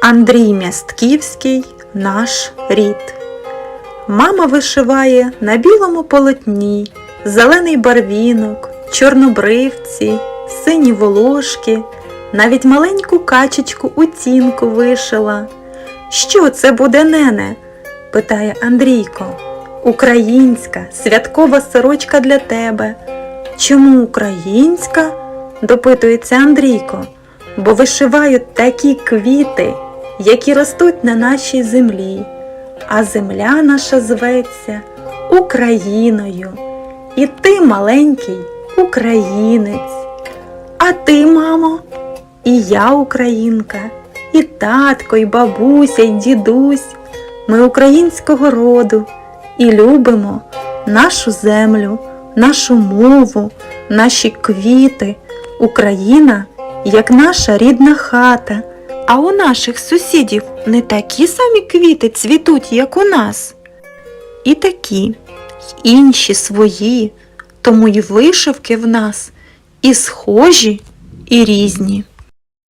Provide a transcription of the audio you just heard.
Андрій Мястківський наш рід. Мама вишиває на білому полотні зелений барвінок, чорнобривці, сині волошки, навіть маленьку качечку у цінку вишила. Що це буде, нене? питає Андрійко. Українська святкова сорочка для тебе. Чому українська? допитується Андрійко, бо вишивають такі квіти, які ростуть на нашій землі, а земля наша зветься Україною. І ти, маленький українець. А ти, мамо, і я українка, і татко, і бабуся, і дідусь. Ми українського роду і любимо нашу землю, нашу мову, наші квіти. Україна як наша рідна хата. А у наших сусідів не такі самі квіти цвітуть, як у нас. І такі, й інші свої, тому й вишивки в нас і схожі, і різні.